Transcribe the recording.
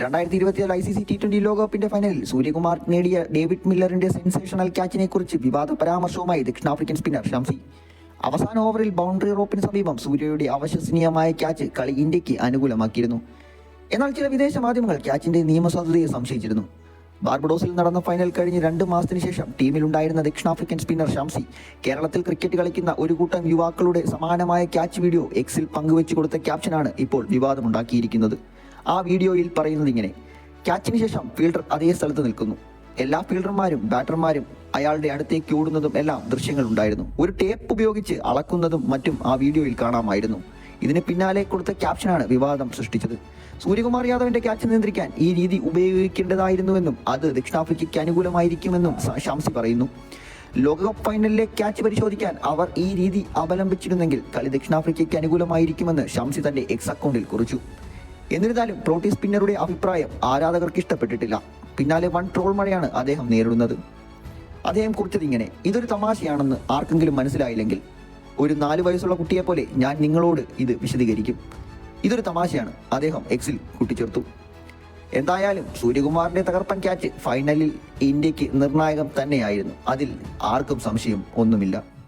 രണ്ടായിരത്തി ഇരുപത്തിയേഴ് I C C T twenty ലോകകപ്പിന്റെ ഫൈനലിൽ സൂര്യകുമാർ നേടിയ ഡേവിഡ് മില്ലറിന്റെ സെൻസേഷണൽ ക്യാച്ചിനെ കുറിച്ച് വിവാദ പരാമർശവുമായി ദക്ഷിണാഫ്രിക്കൻ സ്പിന്നർ ഷംസി. അവസാന ഓവറിൽ ബൗണ്ടറി റോപ്പിന് സമീപം സൂര്യയുടെ അവശ്വസനീയമായ ക്യാച്ച് കളി ഇന്ത്യയ്ക്ക് അനുകൂലമാക്കിയിരുന്നു. എന്നാൽ ചില വിദേശ മാധ്യമങ്ങൾ ക്യാച്ചിന്റെ നിയമസാധുതയെ സംശയിച്ചിരുന്നു. ബാർബഡോസിൽ നടന്ന ഫൈനൽ കഴിഞ്ഞ് രണ്ട് മാസത്തിന് ശേഷം ടീമിലുണ്ടായിരുന്ന ദക്ഷിണാഫ്രിക്കൻ സ്പിന്നർ ഷംസി കേരളത്തിൽ ക്രിക്കറ്റ് കളിക്കുന്ന ഒരു കൂട്ടം യുവാക്കളുടെ സമാനമായ ക്യാച്ച് വീഡിയോ എക്സിൽ പങ്കുവച്ചു കൊടുത്ത ക്യാപ്ഷനാണ് ഇപ്പോൾ വിവാദമുണ്ടാക്കിയിരിക്കുന്നത്. ആ വീഡിയോയിൽ പറയുന്നത് ഇങ്ങനെ. ക്യാച്ചിന് ശേഷം ഫീൽഡർ അതേ സ്ഥലത്ത് നിൽക്കുന്നു. എല്ലാ ഫീൽഡർമാരും ബാറ്റർമാരും അയാളുടെ അടുത്തേക്ക് ഓടുന്നതും എല്ലാം ദൃശ്യങ്ങൾ ഉണ്ടായിരുന്നു. ഒരു ടേപ്പ് ഉപയോഗിച്ച് അളക്കുന്നതും മറ്റും ആ വീഡിയോയിൽ കാണാമായിരുന്നു. ഇതിന് പിന്നാലെ കൊടുത്ത ക്യാപ്ഷനാണ് വിവാദം സൃഷ്ടിച്ചത്. സൂര്യകുമാർ യാദവിന്റെ ക്യാച്ച് നിയന്ത്രിക്കാൻ ഈ രീതി ഉപയോഗിക്കേണ്ടതായിരുന്നുവെന്നും അത് ദക്ഷിണാഫ്രിക്കയ്ക്ക് അനുകൂലമായിരിക്കുമെന്നും ശാംസി പറയുന്നു. ലോകകപ്പ് ഫൈനലിലെ ക്യാച്ച് പരിശോധിക്കാൻ അവർ ഈ രീതി അവലംബിച്ചിരുന്നെങ്കിൽ കളി ദക്ഷിണാഫ്രിക്കയ്ക്ക് അനുകൂലമായിരിക്കുമെന്ന് ഷംസി തന്റെ എക്സ് അക്കൗണ്ടിൽ കുറിച്ചു. എന്നിരുന്നാലും പ്രോട്ടി സ്പിന്നറുടെ അഭിപ്രായം ആരാധകർക്ക് ഇഷ്ടപ്പെട്ടിട്ടില്ല. പിന്നാലെ വൺ ട്രോൾ മഴയാണ് അദ്ദേഹം നേരിടുന്നത്. അദ്ദേഹം കുറിച്ചത് ഇങ്ങനെ ഇതൊരു തമാശയാണെന്ന് ആർക്കെങ്കിലും മനസ്സിലായില്ലെങ്കിൽ ഒരു നാല് വയസ്സുള്ള കുട്ടിയെ പോലെ ഞാൻ നിങ്ങളോട് ഇത് വിശദീകരിക്കും. ഇതൊരു തമാശയാണ് അദ്ദേഹം എക്സിൽ കൂട്ടിച്ചേർത്തു. എന്തായാലും സൂര്യകുമാറിന്റെ തകർപ്പൻ ക്യാച്ച് ഫൈനലിൽ ഇന്ത്യയ്ക്ക് നിർണായകം തന്നെയായിരുന്നു. അതിൽ ആർക്കും സംശയം ഒന്നുമില്ല.